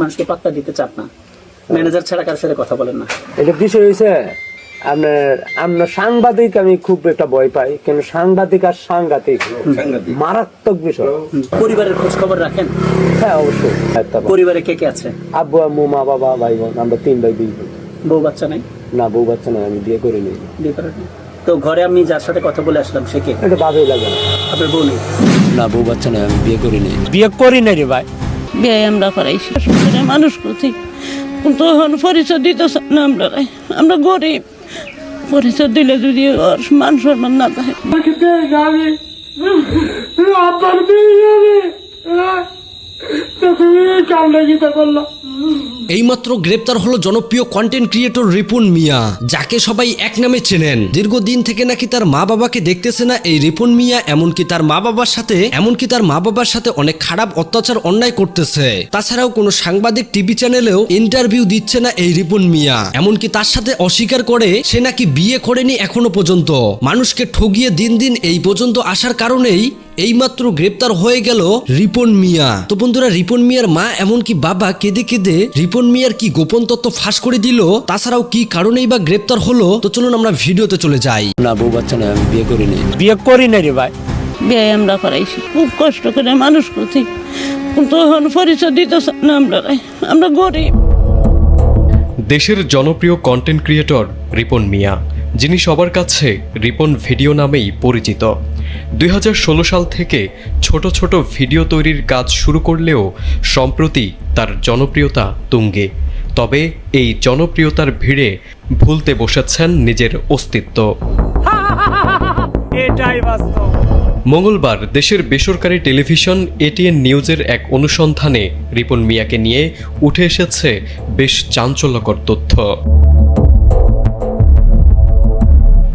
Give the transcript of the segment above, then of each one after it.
মানুষকে পাত্তা দিতে চান না। ম্যানেজার ছাড়া কারোর সাথে কথা বলেন না। এটা বিষয় হয়েছে আপনার আপনার সাংবাদিক আমি খুব একটা ভয় পাই কিন্তু সাংবাদিক আর সাংঘাতিক মারাত্মক বিষয়। পরিবারের খোঁজ খবর রাখেন? হ্যাঁ অবশ্যই। পরিবারে কে কে আছে? আব্বু আম্মু মা বাবা ভাই বোন আমরা তিন ভাই দুই বোন। বউ বাচ্চা নাই? না বউ বাচ্চা নাই আমি বিয়ে করে নিই। বিয়ে করেন তো ঘরে আমি যার সাথে কথা বলে আসলাম সে কে? এটা ভালোই লাগে না আপনার বউ নেই? না বউ বাচ্চা নয় আমি বিয়ে করে নিই। বিয়ে করি না রে ভাই। বিয়ে আমরা করাইছি মানুষ করছি কিন্তু এখন পরিচয় দিতে না আমরা আমরা গরিব। পরিচয় দিলে যদি ওর মান সম্মান না থাকে। এইমাত্র গ্রেপ্তার হলো জনপ্রিয় কন্টেন্ট ক্রিয়েটর রিপুন মিয়া, যাকে সবাই এক নামে চেনেন। দীর্ঘদিন থেকে নাকি তার মা বাবাকে দেখতেছে না এই রিপুন মিয়া, এমনকি তার মা বাবার সাথে, এমনকি তার মা বাবার সাথে অনেক খারাপ অত্যাচার অন্যায় করতেছে। তাছাড়াও কোনো সাংবাদিক টিভি চ্যানেলেও ইন্টারভিউ দিচ্ছে না এই রিপুন মিয়া। এমনকি তার সাথে অস্বীকার করে সে নাকি বিয়ে করেনি এখনও পর্যন্ত। মানুষকে ঠগিয়ে দিন দিন এই পর্যন্ত আসার কারণেই এইমাত্র গ্রেপ্তার হয়ে গেল রিপন মিয়া। তো বন্ধুরা রিপন মিয়ার মা এমনকি বাবা কেঁদে কেঁদে রিপন মিয়ার কি গোপন তত্ত্ব ফাঁস করে দিল তাছাড়াও কি কারণেই বা গ্রেপ্তার হলো তো চলুন আমরা ভিডিওতে চলে যাই। না বউ বাচ্চা নয় আমি বিয়ে করে নিই বিয়ে করি না রে ভাই। বিয়ে আমরা করাইছি। খুব কষ্ট করে মানুষ করছি। কিন্তু এখন পরিচয় দিতে না আমরা আমরা গরিব। দেশের জনপ্রিয় কন্টেন্ট ক্রিয়েটর রিপন মিয়া যিনি সবার কাছে রিপন ভিডিও নামেই পরিচিত। দুই হাজার ষোলো সাল থেকে ছোট ছোট ভিডিও তৈরির কাজ শুরু করলেও সম্প্রতি তার জনপ্রিয়তা তুঙ্গে। তবে এই জনপ্রিয়তার ভিড়ে ভুলতে বসেছেন নিজের অস্তিত্ব। এটাই বাস্তব। মঙ্গলবার দেশের বেসরকারি টেলিভিশন এটিএন নিউজের এক অনুসন্ধানে রিপন মিয়াকে নিয়ে উঠে এসেছে বেশ চাঞ্চল্যকর তথ্য।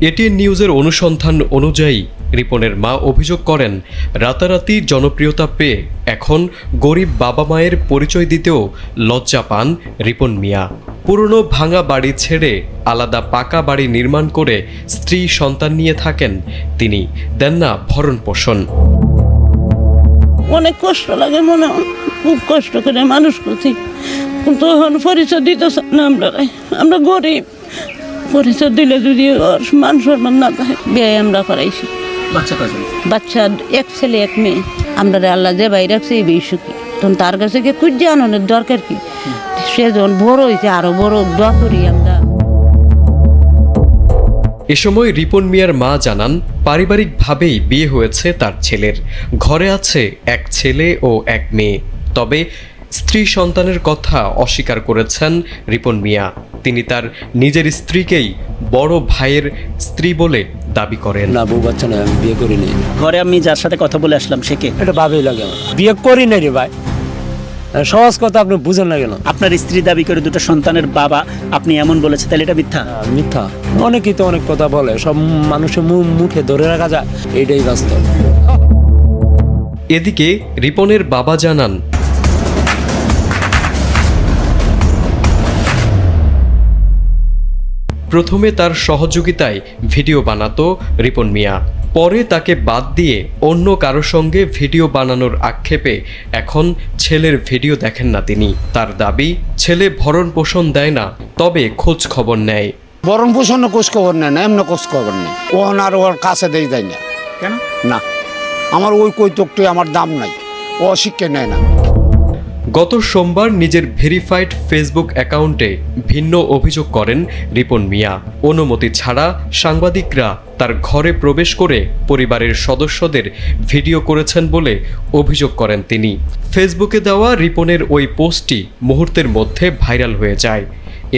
এটিএন নিউজের অনুসন্ধান অনুযায়ী রিপনের মা অভিযোগ করেন, রাতারাতি জনপ্রিয়তা পেয়ে এখন গরিব বাবা মায়ের পরিচয় দিতেও লজ্জা পান রিপন মিয়া। পুরনো ভাঙা বাড়ি ছেড়ে আলাদা পাকা বাড়ি নির্মাণ করে স্ত্রী সন্তান নিয়ে থাকেন তিনি, দেন না ভরণ পোষণ। অনেক কষ্ট লাগে মনে। খুব কষ্ট করে মানুষ করছি। কিন্তু এখন পরিচয় দিতে না আমরা। আমরা গরিব। পরিচয় দিলে যদি ওর মান না বিয়ে আমরা করাইছি। বাচ্চা এক ছেলে এক মেয়ে। আমরা আল্লাহ যে বাইরে রাখছে এই সুখী। তখন তার কাছে গিয়ে কুজ্জা আনন্দের দরকার কি? সে যখন বড় হয়েছে আরও বড় দোয়া করি আমরা। এ সময় রিপন মিয়ার মা জানান পারিবারিকভাবেই বিয়ে হয়েছে তার ছেলের। ঘরে আছে এক ছেলে ও এক মেয়ে। তবে স্ত্রী সন্তানের কথা অস্বীকার করেছেন রিপন মিয়া। তিনি তার নিজের স্ত্রীকেই বড় ভাইয়ের স্ত্রী বলে দাবি করেন। না বউ বাচ্চা নয় আমি বিয়ে করে নিই ঘরে আমি যার সাথে কথা বলে আসলাম সে কে? এটা ভালোই লাগে আমার। বিয়ে করি না রে ভাই। সহজ কথা আপনি বুঝেন না কেন? আপনার স্ত্রী দাবি করে দুটো সন্তানের বাবা আপনি এমন বলেছে তাহলে এটা মিথ্যা? মিথ্যা। অনেকেই তো অনেক কথা বলে সব মানুষের মু- মুখে ধরে রাখা যায়। এটাই বাস্তব। এদিকে রিপনের বাবা জানান প্রথমে তার সহযোগিতায় ভিডিও বানাতো রিপন মিয়া। পরে তাকে বাদ দিয়ে অন্য কারও সঙ্গে ভিডিও বানানোর আক্ষেপে এখন ছেলের ভিডিও দেখেন না তিনি। তার দাবি ছেলে ভরণ পোষণ দেয় না তবে খোঁজ খবর নেয়। ভরণ পোষণ কোষ খবর নেয় না এমন কোষ খবর নেই ও আর ওর কাছে দেই যায় না। কেন? না। আমার ওই কৈতকটি আমার দাম নাই। ও অশিক্ষা নেয় না। গত সোমবার নিজের ভেরিফাইড ফেসবুক অ্যাকাউন্টে ভিন্ন অভিযোগ করেন রিপন মিয়া। অনুমতি ছাড়া সাংবাদিকরা তার ঘরে প্রবেশ করে পরিবারের সদস্যদের ভিডিও করেছেন বলে অভিযোগ করেন তিনি। ফেসবুকে দেওয়া রিপনের ওই পোস্টটি মুহূর্তের মধ্যে ভাইরাল হয়ে যায়।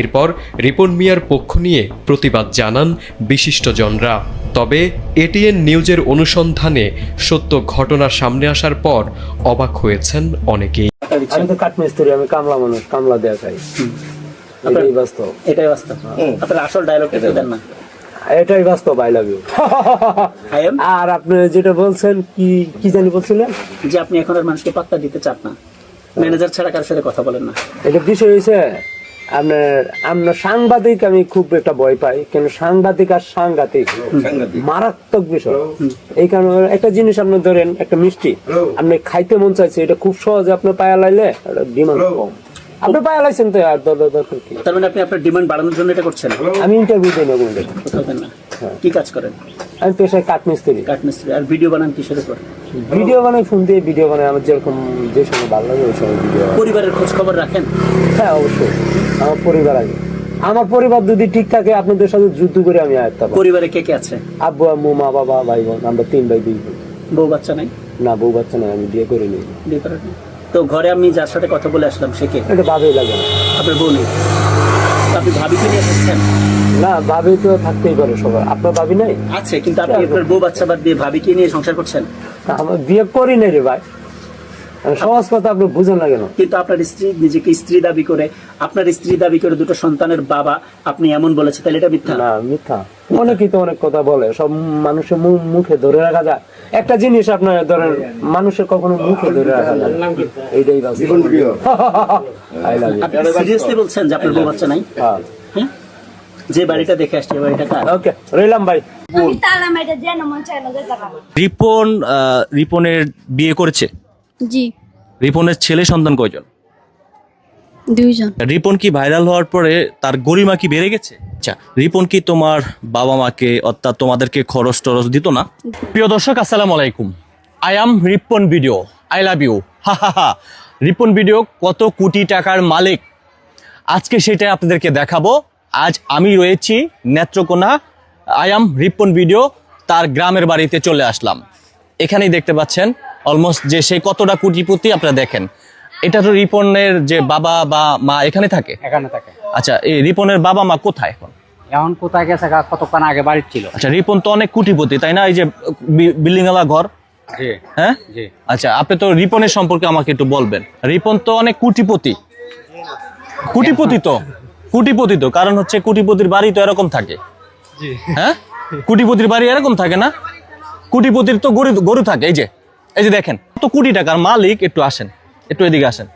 এরপর রিপন মিয়ার পক্ষ নিয়ে প্রতিবাদ জানান বিশিষ্টজনরা। তবে এটিএন নিউজের অনুসন্ধানে সত্য ঘটনা সামনে আসার পর অবাক হয়েছেন অনেকেই। আমি তো কাঠমিস্ত্রি আমি কামলা মানুষ কামলা দেয়া খাই এটাই বাস্তব। এটাই বাস্তব। আপনার আসল ডায়লগটা দেন না। এটাই বাস্তব আই লাভ ইউ আর আপনি যেটা বলছেন কি কি জানি বলছিলেন? যে আপনি এখন আর মানুষকে পাত্তা দিতে চান না। ম্যানেজার ছাড়া কারোর সাথে কথা বলেন না। এটা বিষয় হয়েছে আপনার আপনার সাংবাদিক আমি খুব একটা ভয় পাই কেন সাংবাদিক আর সাংঘাতিক মারাত্মক বিষয়। এই কারণে একটা জিনিস আপনি ধরেন একটা মিষ্টি। আপনি খাইতে মন চাইছে এটা খুব সহজে আপনার পায়া লাইলে ডিমান্ড কম। আপনি পায়ে লাইছেন তো আর দর- দর- দরকার কি? তার মানে আপনি আপনার ডিমান্ড বাড়ানোর জন্য এটা করছেন? আমি ইন্টারভিউ দিই না না। কি কাজ করেন? আমি পেশায় কাঠ মিস্ত্রি কাঠমিস্ত্রি। আর ভিডিও বানান কিসের উপর? ভিডিও বানাই ফোন দিয়ে ভিডিও বানাই আমার যেরকম যে সময় ভালো লাগে ওই সময় ভিডিও পরিবারের খোঁজ খবর রাখেন? হ্যাঁ অবশ্যই। আমার পরিবার আছে আমার পরিবার যদি ঠিক থাকে আপনাদের সাথে যুদ্ধ করে আমি আয়ত্তা পরিবারে কে কে আছে? আব্বু আম্মু মা বাবা ভাই বোন আমরা তিন ভাই দুই বোন। বউ বাচ্চা নাই? না বউ বাচ্চা নাই আমি বিয়ে করে নিই। বিয়ে করেন তো ঘরে আমি যার সাথে কথা বলে আসলাম সে কে? এটা ভাবেই লাগে আপনার বউ নেই। আপনি ভাবিকে নিয়ে এসেছেন না ভাবি তো থাকতেই পারে সবার। আপনার ভাবি নাই? আছে কিন্তু আপনি আপনার বউ বাচ্চা বাদ দিয়ে ভাবিকে নিয়ে সংসার করছেন? আমার বিয়ে করি নাই রে ভাই। সহজ কথা আপনি বুঝেন না কেন? কিন্তু আপনার স্ত্রী নিজেকে স্ত্রী দাবি করে আপনার স্ত্রী দাবি করে দুটো সন্তানের বাবা আপনি এমন বলেছে তাহলে এটা মিথ্যা? না মিথ্যা। অনেকেই তো অনেক কথা বলে সব মানুষের মুখে ধরে রাখা যায়। একটা জিনিস আপনার ধরেন মানুষের কখনো মুখে ধরে রাখা যায় এইটাই. আপনি সিরিয়াসলি বলছেন যে আপনার বউ বাচ্চা নাই? হ্যাঁ। হ্যাঁ? যে বাড়িটা দেখে আসছে বাড়িটা ওকে রইলাম ভাই। রিপন আহ, রিপনের বিয়ে করেছে। জি। রিপনের ছেলে সন্তান কয়জন? দুইজন। রিপন কি ভাইরাল হওয়ার পরে তার গরিমা কি বেড়ে গেছে? আচ্ছা রিপন কি তোমার বাবা মাকে অর্থাৎ তোমাদেরকে খরচ টরচ দিত না? প্রিয় দর্শক আসসালামু আলাইকুম। I am Ripon video I love you হা হা হা। রিপন ভিডিও কত কোটি টাকার মালিক? আজকে সেটা আপনাদেরকে দেখাবো। আজ আমি রয়েছি Netrokona. I am Ripon video তার গ্রামের বাড়িতে চলে আসলাম। এখানেই দেখতে পাচ্ছেন অলমোস্ট যে সে কতটা কোটিপতি আপনারা দেখেন এটা তো রিপনের যে বাবা বা মা এখানে থাকে? এখানে থাকে। আচ্ছা এই রিপনের বাবা মা কোথায় এখন? এখন কোথায় গেছে কতক্ষণ আগে বাড়ির ছিল? আচ্ছা রিপন তো অনেক কোটিপতি তাই না? এই যে বিল্ডিং ঘর? হ্যাঁ? আচ্ছা আপনি তো রিপনের সম্পর্কে আমাকে একটু বলবেন। রিপন তো অনেক কোটিপতি। কোটিপতি তো কোটিপতি তো কারণ হচ্ছে কোটিপতির বাড়ি তো এরকম থাকে। হ্যাঁ? কোটিপতির বাড়ি এরকম থাকে না? কোটিপতির তো গরু গরু থাকে এই যে। এই যে দেখেন, কত কোটি টাকার মালিক একটু আসেন, একটু এদিকে আসেন।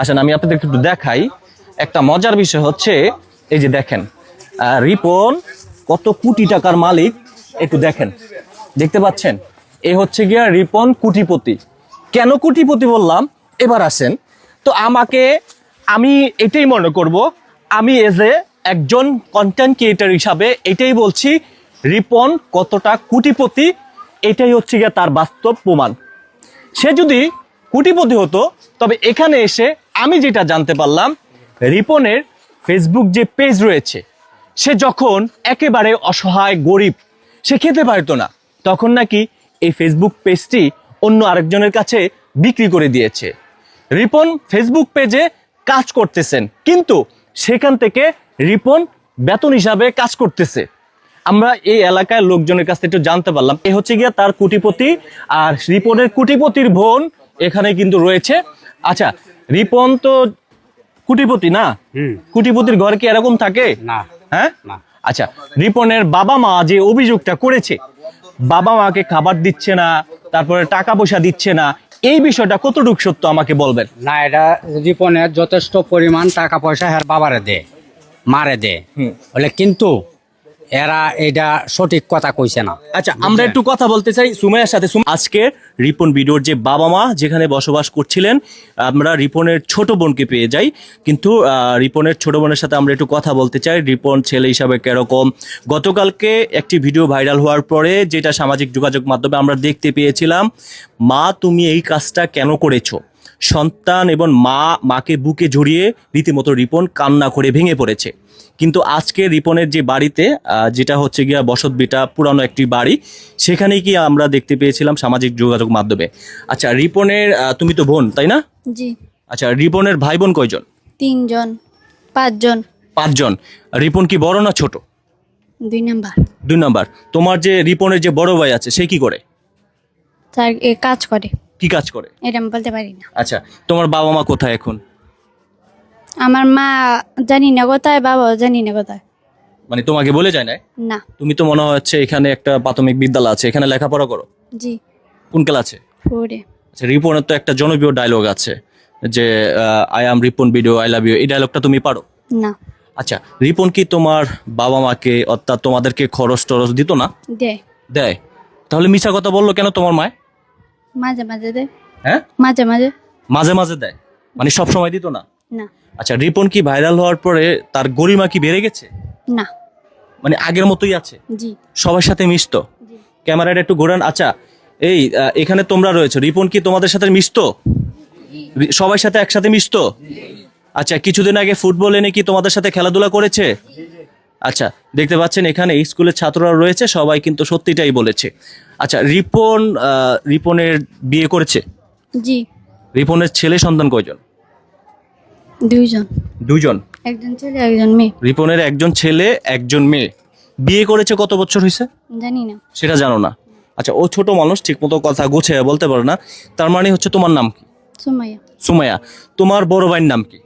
আসেন, আমি আপনাদেরকে একটু দেখাই। একটা মজার বিষয় হচ্ছে, এই যে দেখেন রিপন কত কোটি টাকার মালিক একটু দেখেন। দেখতে পাচ্ছেন? এ হচ্ছে গিয়া রিপন কোটিপতি। কেন কোটিপতি বললাম? এবার আসেন। তো আমাকে, আমি এটাই মনে করব, আমি এজ এ একজন কন্টেন্ট ক্রিয়েটার হিসাবে এটাই বলছি, রিপন কতটা কোটিপতি, এটাই হচ্ছে গিয়া তার বাস্তব প্রমাণ। সে যদি কোটিপতি হতো, তবে এখানে এসে আমি যেটা জানতে পারলাম, রিপনের ফেসবুক যে পেজ রয়েছে, সে যখন একেবারে অসহায়, গরিব, সে খেতে পারতো না, তখন নাকি এই ফেসবুক পেজটি অন্য আরেকজনের কাছে বিক্রি করে দিয়েছে। রিপন ফেসবুক পেজে কাজ করতেছেন, কিন্তু সেখান থেকে রিপন বেতন হিসাবে কাজ করতেছে। আমরা এই এলাকায় লোকজনের কাছ থেকে একটু জানতে পারলাম। এ হচ্ছে গিয়া তার কুটিপতি আর রিপনের কুটিপতির বোন এখানে কিন্তু রয়েছে। আচ্ছা রিপন তো কুটিপতি না? কুটিপতির ঘর কি এরকম থাকে? না। হ্যাঁ? না। আচ্ছা রিপনের বাবা মা যে অভিযোগটা করেছে বাবা মাকে খাবার দিচ্ছে না তারপরে টাকা পয়সা দিচ্ছে না এই বিষয়টা কতটুকু সত্য আমাকে বলবেন? না এটা রিপনের যথেষ্ট পরিমাণ টাকা পয়সা এর বাবারে দে মারে দে। হুম। বলে কিন্তু এরা এটা সঠিক কথা কইছে না। আচ্ছা আমরা একটু কথা বলতে চাই সুমাইয়ার সাথে। আজকে রিপন ভিডিওর যে বাবা মা, যেখানে বসবাস করছিলেন, আমরা রিপনের ছোট বোনকে পেয়ে যাই। কিন্তু রিপনের ছোট বোনের সাথে আমরা একটু কথা বলতে চাই। রিপন ছেলে হিসাবে কীরকম? গতকালকে একটি ভিডিও ভাইরাল হওয়ার পরে যেটা সামাজিক যোগাযোগ মাধ্যমে আমরা দেখতে পেয়েছিলাম, মা, তুমি এই কাজটা কেন করেছ? সন্তান এবং মা, মাকে বুকে জড়িয়ে রীতিমতো রিপন কান্না করে ভেঙে পড়েছে। কিন্তু আজকে রিপনের যে বাড়িতে যেটা হচ্ছে গিয়া বসত বিটা পুরানো একটি বাড়ি সেখানেই কি আমরা দেখতে পেয়েছিলাম সামাজিক যোগাযোগ মাধ্যমে। আচ্ছা রিপনের তুমি তো বোন তাই না? জি। আচ্ছা রিপনের ভাই বোন কয়জন? তিনজন পাঁচজন। পাঁচজন। রিপন কি বড় না ছোট? দুই নাম্বার। দুই নাম্বার। তোমার যে রিপনের যে বড় ভাই আছে সে কি করে? তার এ কাজ করে। কি কাজ করে? এটা আমি বলতে পারি না। আচ্ছা তোমার বাবা মা কোথায় এখন? আমার মা জানি না কোথায় বাবাও জানি না কোথায়। মানে তোমাকে বলে যায় না না। তুমি তো মনে হচ্ছে এখানে একটা প্রাথমিক বিদ্যালয় আছে এখানে লেখাপড়া করো। জি। কোন ক্লাসে? পরে আচ্ছা রিপনের তো একটা জনপ্রিয় ডায়লগ আছে যে I am Ripon video I love you এই ডায়লগটা তুমি পারো? না। আচ্ছা রিপন কি তোমার বাবা মাকে অর্থাৎ তোমাদেরকে খরচ টরচ দিত না? দে দেয়। তাহলে মিছা কথা বলল কেন তোমার মায়? মাঝে মাঝে দেয়। হ্যাঁ? মাঝে মাঝে। মাঝে মাঝে দেয়। মানে সব সময় দিত না? না। আচ্ছা রিপন কি ভাইরাল হওয়ার পরে তার গরিমা কি বেড়ে গেছে? না। মানে আগের মতোই আছে? জি। সবার সাথে মিশতো? ক্যামেরাটা একটু ঘোরান। আচ্ছা এই আহ, এখানে তোমরা রয়েছে। রিপন কি তোমাদের সাথে মিশতো? রি- সবার সাথে একসাথে মিশতো? আচ্ছা কিছুদিন আগে ফুটবল এনে কি তোমাদের সাথে খেলাধুলা করেছে? আচ্ছা দেখতে পাচ্ছেন এখানে স্কুলের ছাত্ররা রয়েছে সবাই কিন্তু সত্যিটাই বলেছে। আচ্ছা রিপন আহ, রিপনের বিয়ে করেছে? জি। রিপনের ছেলে সন্তান কয়জন? দুইজন। দুজন একজন ছেলে একজন মেয়ে। রিপনের একজন ছেলে একজন মেয়ে। বিয়ে করেছে কত বছর হয়েছে? জানি না। সেটা জানো না। আচ্ছা ও ছোট মানুষ ঠিক মতো কথা গুছিয়ে বলতে পারে না। তার মানে হচ্ছে তোমার নাম কি? সুমাইয়া। সুমাইয়া। তোমার বড় ভাইয়ের নাম কি?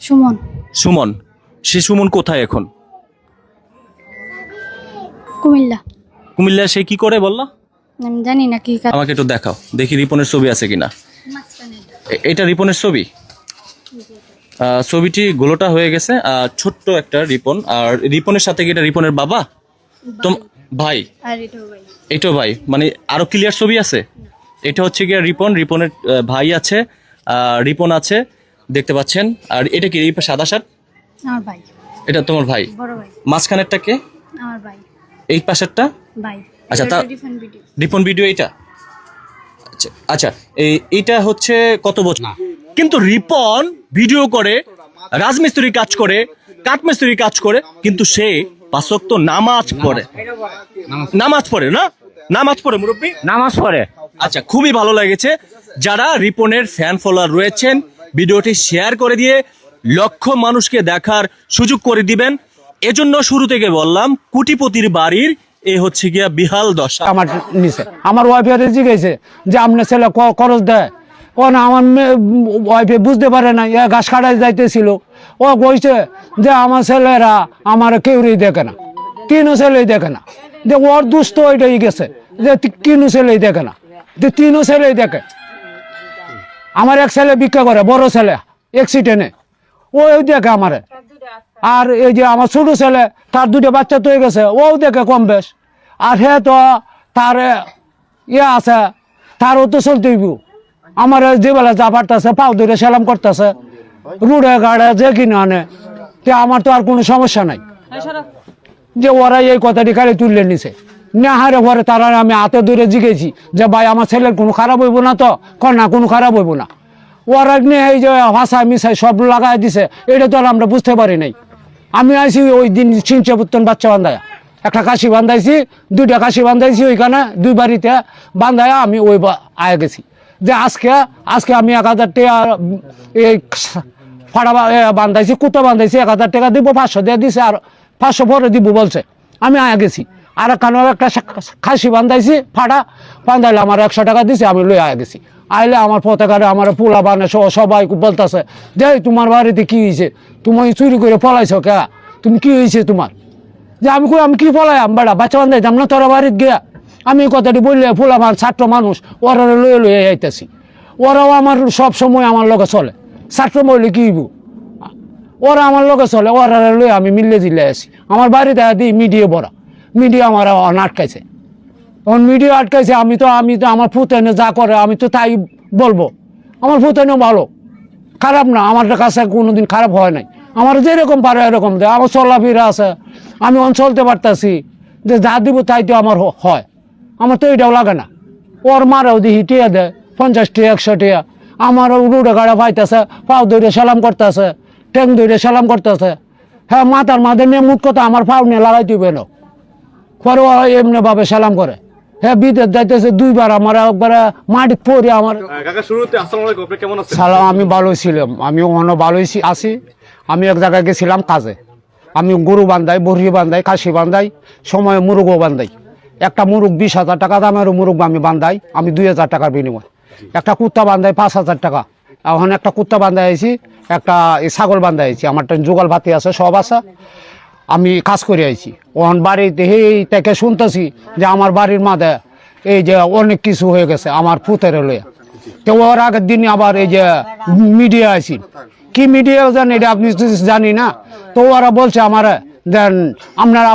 সুমন। সুমন। সে সুমন কোথায় এখন? কুমিল্লা। কুমিল্লা সে কি করে বললা? আমি জানি না কি আমাকে একটু দেখাও। দেখি রিপনের ছবি আছে কিনা। এটা রিপনের ছবি? ছবিটি গোলোটা হয়ে গেছে ছোট্ট একটা রিপন। আর রিপনের সাথে কি এটা রিপনের বাবা? ভাই। আর ভাই। এটাও ভাই। মানে আরও ক্লিয়ার ছবি আছে? এটা হচ্ছে গিয়ে রিপন। রিপনের ভাই আছে রিপন আছে দেখতে পাচ্ছেন। আর এটা কি এই সাদা শার্ট? আমার ভাই। এটা তোমার ভাই। বড় ভাই। মাঝখানেরটা কে? আমার ভাই। এই পাশেরটা? ভাই। আচ্ছা, তা- রিপন ভিডিও এটা আচ্ছা আচ্ছা এই এইটা হচ্ছে কত বছর? কিন্তু রিপন ভিডিও করে রাজমিস্ত্রি কাজ করে কাঠমিস্ত্রি কাজ করে কিন্তু সে পাঁচক তো নামাজ পড়ে। নামাজ পড়ে না? নামাজ পড়ে মুরব্বী? নামাজ পড়ে। আচ্ছা খুবই ভালো লেগেছে। যারা রিপনের ফ্যান ফলোয়ার রয়েছেন ভিডিওটি শেয়ার করে দিয়ে লক্ষ মানুষকে দেখার সুযোগ করে দিবেন। এজন্য শুরু থেকে বললাম কুটিপতির বাড়ির এ হচ্ছে গিয়া বিহাল দশা। আমার নিচে। আমার ওয়াইফে জিজ্ঞেসে যে আপনার ছেলে খরচ দেয়? ও না, আমার ওয়াইফে বুঝতে পারে না এ ঘাস কাটাই যাইতেছিল। ও কইছে যে আমার ছেলেরা আমার কেউই দেখে না, তিনও ছেলেই দেখে না। যে ওর দুস্থ ওইটাই গেছে, যে তিনও ছেলেই দেখে না, যে তিনও ছেলেই দেখে। আমার এক ছেলে ভিক্ষা করে, বড় ছেলে অ্যাক্সিডেন্টে ও দেখে আমারে। আর এই যে আমার ছোট ছেলে, তার দুটো বাচ্চা তো গেছে ও দেখে কম বেশ। আর হে তো তার ইয়ে আছে, তারও তো চলতেইব আমার যে বেলা যা পারতেছে পাও ধরে সেলাম করতেছে। রুড়ে গাড়ে যে কিনে আনে তে আমার তো আর কোনো সমস্যা নাই। যে ওরা এই কথাটি খালি তুললে নিছে। না হারে ঘরে তারা আমি হাতে ধরে জিগেছি যে ভাই আমার ছেলের কোনো খারাপ হইব না তো না কোনো খারাপ হইব না। ওরা নিয়ে এই যে ভাষা মিশাই সব লাগাই দিছে এটা তো আর আমরা বুঝতে পারি নাই। আমি আইছি ওই দিন চিনচে পুত্তন বাচ্চা বান্ধায়। একটা কাশি বান্ধাইছি দুইটা কাশি বান্ধাইছি ওইখানে দুই বাড়িতে বান্ধায় আমি ওই আয়া গেছি। যে আজকে আজকে আমি এক হাজার টাকা এই ফাড়া বান্ধাইছি কুতো বান্ধাইছি, এক হাজার টাকা দিব, পাঁচশো দিয়ে দিছে, আর পাঁচশো পরে দিব বলছে। আমি আয়া গেছি। আর একখানেও একটা খাসি বান্ধাইছি, ফাড়া, বান্ধাইলে আমার একশো টাকা দিছে, আমি লই আয়া গেছি। আইলে আমার পতাকারে আমার পোলা বানে সবাই বলতেছে, যে তোমার বাড়িতে কি হয়েছে তুমি চুরি করে পলাইছো কে? তুমি কি হয়েছে তোমার? যে আমি কই, আমি কি পলাইম বেড়া? বাচ্চা বান্ধাই যাম না তোরা বাড়িতে গিয়া? আমি কথাটি বললে ফুল আমার ছাত্র মানুষ, ওরা লয়ে লয়ে আইতেছি। ওরাও আমার সব সময় আমার লগে চলে। ছাত্র মহিলে কি ওরা আমার লগে চলে, ওরা লয়ে আমি মিললে দিলে আসি আমার বাড়িতে দিই মিডিয়া বড়া মিডিয়া আমার অন আটকাইছে। তখন মিডিয়া আটকাইছে, আমি তো আমি তো আমার ফুতেনে যা করে, আমি তো তাই বলব। আমার ফুতেনে ভালো। খারাপ না, আমার কাছে কোনোদিন খারাপ হয় নাই। আমার যেরকম পারে এরকম দেয়। আমার চলাফেরা আছে। আমি অন চলতে পারতাছি। যে যা দিব তাই তো আমার হয়। আমার তো এটাও লাগে না। ওর মারাও দিহি টিয়া দেয় পঞ্চাশ টিয়া একশো টিয়া আমারও রুডে গাড়া পাইতেছে পাও ধরে সালাম করতেছে ট্যাং ধরে সালাম করতেছে। হ্যাঁ মাথার মাঝে নিয়ে মুখ কথা আমার পাও নিয়ে লাগাই দিবে না। পরে ও এমনি ভাবে সালাম করে। হ্যাঁ বিদেশ যাইতেছে দুইবার আমার একবার মাটি পরে আমার। সালাম আমি ভালোই ছিলাম। আমি ওখানে ভালোই আছি। আমি এক জায়গায় গেছিলাম কাজে। আমি গরু বান্ধাই বড়ি বান্ধাই খাসি বান্ধাই সময় মুরগও বান্ধাই। একটা মুরগ বিশ হাজার টাকা দামের মুরগ আমি বান্ধাই, আমি দুই হাজার টাকার বিনিময়। একটা কুত্তা বান্ধাই পাঁচ হাজার টাকা। এখন একটা কুত্তা বান্ধাই আইছি, একটা ছাগল বান্ধাই আইছি, আমার যুগল ভাতি আছে, সব আছে। আমি কাজ করে আইছি। ওখান বাড়িতে এই থেকে শুনতেছি যে আমার বাড়ির মাঝে এই যে অনেক কিছু হয়ে গেছে আমার পুতের লইয়া তো ওর আগের দিন আবার এই যে মিডিয়া আইছি। কি মিডিয়া জানি এটা আপনি জানি না? তো ওরা বলছে আমার, দেন আপনারা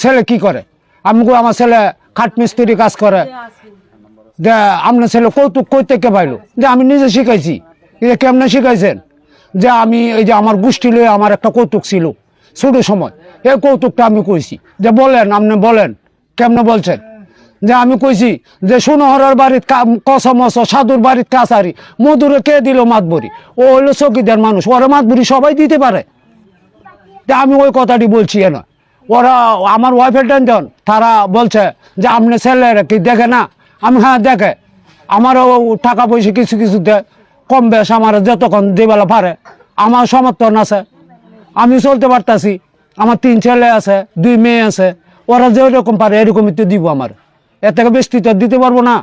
ছেলে কি করে? আমি আমার ছেলে খাট মিস্ত্রি কাজ করে। যে আপনার ছেলে কৌতুক কই থেকে পাইলো? যে আমি নিজে শিখাইছি। যে কেমনে শিখাইছেন? যে আমি এই যে আমার গোষ্ঠী লয়ে আমার একটা কৌতুক ছিল ছোট সময়। এই কৌতুকটা আমি কইছি। যে বলেন আপনি বলেন কেমনে বলছেন? যে আমি কইছি যে সুনহরের বাড়ির কসমস সাধুর বাড়ির কাছারি মধুরে কে দিল মাতবরি? ও হইল চকিদার মানুষ। ওরা মাতবরি সবাই দিতে পারে। আমি ওই কথাটি বলছি না ওরা, আমার ওয়াইফের টেনশন তারা বলছে যে, আপনি ছেলেরা কি দেখে না? আমি হ্যাঁ দেখে। আমারও টাকা পয়সা কিছু কিছু দেয় কম বেশ আমার যতক্ষণ যেবেলা পারে। আমার সমর্থন আছে। আমি চলতে পারতাছি। আমার তিন ছেলে আছে, দুই মেয়ে আছে। ওরা যেরকম পারে, এরকমই তো দিব আমার। এর থেকে বেশি দিতে পারব না।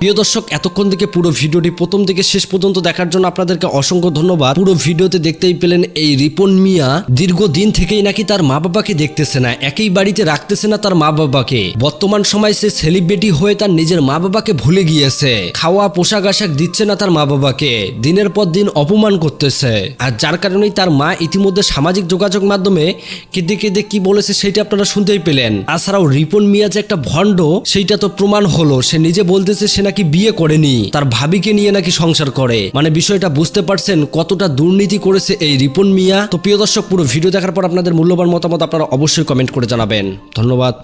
প্রিয় দর্শক, এতক্ষণ থেকে পুরো ভিডিওটি প্রথম থেকে শেষ পর্যন্ত দেখার জন্য আপনাদেরকে অসংখ্য ধন্যবাদ। পুরো ভিডিওতে দেখতেই পেলেন এই রিপন মিয়া দীর্ঘদিন থেকেই নাকি তার মা বাবাকে দেখতেছে না, একই বাড়িতে রাখতেছে না তার মা বাবাকে। বর্তমান সময় সে সেলিব্রিটি হয়ে তার নিজের মা বাবাকে ভুলে গিয়েছে, খাওয়া পোশাক আশাক দিচ্ছে না তার মা বাবাকে, দিনের পর দিন অপমান করতেছে। আর যার কারণেই তার মা ইতিমধ্যে সামাজিক যোগাযোগ মাধ্যমে কেঁদে কেঁদে কি বলেছে সেটা আপনারা শুনতেই পেলেন। তাছাড়াও রিপন মিয়া যে একটা ভণ্ড, সেইটা তো প্রমাণ হলো, সে নিজে বলতেছে সে নাকি বিয়ে করেনি, তার ভাবিকে নিয়ে নাকি সংসার করে। মানে বিষয়টা বুঝতে পারছেন কতটা দুর্নীতি করেছে এই রিপন মিয়া? তো প্রিয় দর্শক, পুরো ভিডিও দেখার পর আপনাদের মূল্যবান মতামত আপনারা অবশ্যই কমেন্ট করে জানাবেন। ধন্যবাদ।